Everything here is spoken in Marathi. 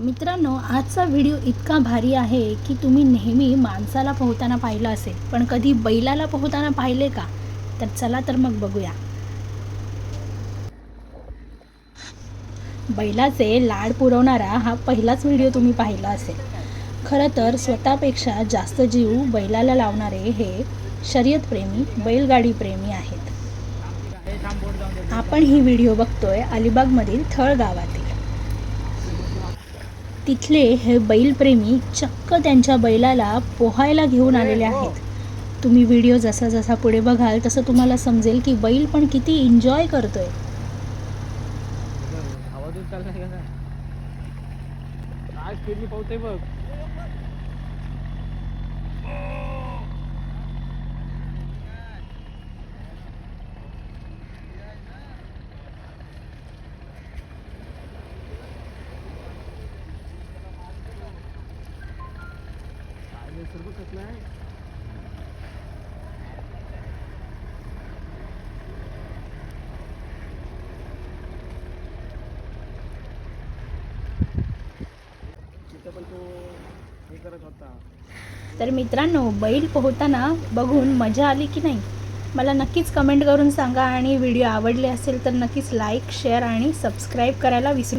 मित्रांनो आजचा व्हिडिओ इतका भारी आहे की तुम्ही नेहमी माणसाला पोहताना पाहिलं असेल पण कधी बैलाला पोहताना पाहिले का? तर चला तर मग बघूया. बैलाचे लाड पुरवणारा हा पहिलाच व्हिडिओ तुम्ही पाहिला असेल. खरं तर स्वतःपेक्षा जास्त जीव बैलाला लावणारे हे शर्यतप्रेमी बैलगाडी प्रेमी आहेत. आपण ही व्हिडिओ बघतोय अलिबागमधील थळ गावातील तिथले हे बैलप्रेमी चक्क त्यांच्या बैलाला पोहायला घेऊन आलेले आहेत. तुम्ही व्हिडिओ जसा जसा पुढे बघाल तसं तुम्हाला समजेल की बैल पण किती एन्जॉय करतोय. पावतंय बघ. काय निसर्ग कसला आहे. हे तर मित्रांनो बैल पोहताना बघून मजा आली की नाही? मला नक्कीच कमेंट करून सांगा आणि व्हिडिओ आवडले असेल तर नक्कीच लाईक शेअर आणि सबस्क्राईब करायला विसरू